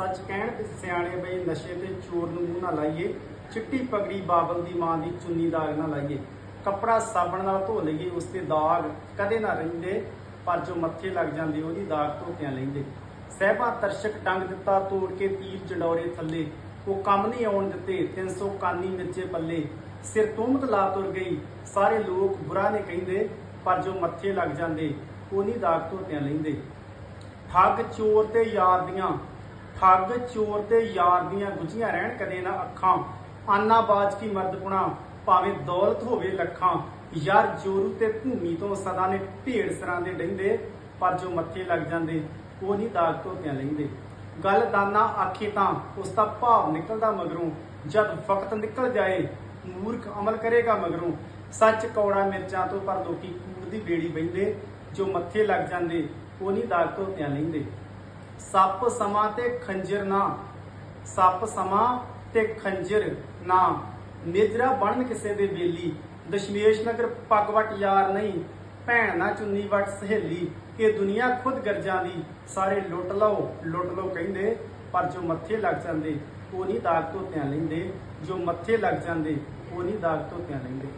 ਸੱਚ ਕਹਿਣ ਤੇ ਸਿਆਣੇ ਬਈ ਨਸ਼ੇ ਤੇ ਚੋਰ ਨੂੰ ਮੂੰਹ ਨਾ ਲਾਈਏ, ਚਿੱਟੀ ਪਗੜੀ ਬਾਬਲ ਦੀ ਮਾਂ ਦੀ ਚੁੰਨੀ ਦਾਗ ਨਾ ਲਾਈਏ। ਕੱਪੜਾ ਸਾਬਣ ਨਾਲ ਧੋ ਲਈਏ, ਉਸ ਤੇ ਦਾਗ ਕਦੇ ਨਾ ਰਹਿੰਦੇ, ਪਰ ਜੋ ਮੱਥੇ ਲੱਗ ਜਾਂਦੇ, ਉਹਦੀ ਦਾਗ ਧੋਤਿਆਂ ਲੈਂਦੇ। ਸਹਿਬਾ ਤਰਸ਼ਕ ਟੰਗ ਦਿੱਤਾ ਤੋੜ ਕੇ ਤੀਰ ਜੰਡੌਰੇ ਥੱਲੇ। ਉਹ ਕੰਮ ਨਹੀਂ ਆਉਣ ਦਿੱਤੇ 300 ਕਾਨੀ ਮਿਰਚੇ ਪੱਲੇ। ਸਿਰ ਤੁਮਤ ਲਾ ਤੁਰ ਗਈ, ਸਾਰੇ ਲੋਕ ਬੁਰਾ ਨੇ ਕਹਿੰਦੇ, ਪਰ ਜੋ ਮੱਥੇ ਲੱਗ ਜਾਂਦੇ, ਉਹ ਨਹੀਂ ਦਾਗ ਧੋਤਿਆਂ ਲੈਂਦੇ। ਠੱਗ ਚੋਰ ਤੇ ਯਾਰ ਦੀਆਂ ਠੱਗ, ਚੋਰ ਤੇ ਯਾਰ ਦੀਆਂ ਗੁੱਝੀਆਂ ਰਹਿਣ ਕਦੇ ਨਾ ਅੱਖਾਂ। ਆਨਾ ਕੀ ਮਰਦਪੁਣਾ ਭਾਵੇਂ ਦੌਲਤ ਹੋਵੇ ਲੱਖਾਂ। ਯਾਰ ਜੋਰੂ ਤੇ ਭੂਮੀ ਤੋਂ ਸਦਾ ਨੇ ਢੇੜ ਸਰਾਂ ਦੇ ਡਹਿੰਦੇ ਪਰ ਜੋ ਮੱਥੇ ਲੱਗ ਜਾਂਦੇ, ਉਹ ਨਹੀਂ ਦਾਗ ਧੋਤਿਆਂ ਲੈਂਦੇ। ਗੱਲ ਦਾਨਾ ਆਖੇ ਤਾਂ ਉਸ ਦਾ ਭਾਵ ਨਿਕਲਦਾ ਮਗਰੋਂ। ਜਦ ਵਕਤ ਨਿਕਲ ਜਾਏ, ਮੂਰਖ ਅਮਲ ਕਰੇਗਾ ਮਗਰੋਂ। ਸੱਚ ਕੌੜਾ ਮਿਰਚਾਂ ਤੋਂ ਪਰ ਲੋਕੀ ਕੂੜ ਦੀ ਬੇੜੀ ਬੈਂਦੇ ਜੋ ਮੱਥੇ ਲੱਗ ਜਾਂਦੇ, ਉਹ ਨਹੀਂ ਦਾਗ ਧੋਤਿਆਂ ਲੈਂਦੇ। ਸੱਪ ਸਮਾਂ ਤੇ ਖੰਜਰ ਨਾ। ਸੱਪ ਸਮਾਂ ਤੇ ਖੰਜਰ ਨਾ। ਮੇਜਰਾ ਬਣਨ ਕਿਸੇ ਦੇ ਬੇਲੀ। ਦਸ਼ਮੇਸ਼ ਨਗਰ ਪਗਵਟ ਯਾਰ ਨਹੀਂ। ਭੈਣ ਨਾ ਚੁੰਨੀ ਵਟ ਸਹੇਲੀ। ਇਹ ਦੁਨੀਆ ਖੁਦ ਗਰਜਾਂ ਦੀ। ਸਾਰੇ ਲੁੱਟ ਲਓ ਲੁੱਟ ਲਓ ਕਹਿੰਦੇ, ਪਰ ਜੋ ਮੱਥੇ ਲੱਗ ਜਾਂਦੇ, ਉਹ ਨਹੀਂ ਦਾਗ ਧੋਤਿਆਂ ਲੈਂਦੇ। ਜੋ ਮੱਥੇ ਲੱਗ ਜਾਂਦੇ, ਉਹ ਨਹੀਂ ਦਾਗ ਧੋਤਿਆਂ ਲੈਂਦੇ।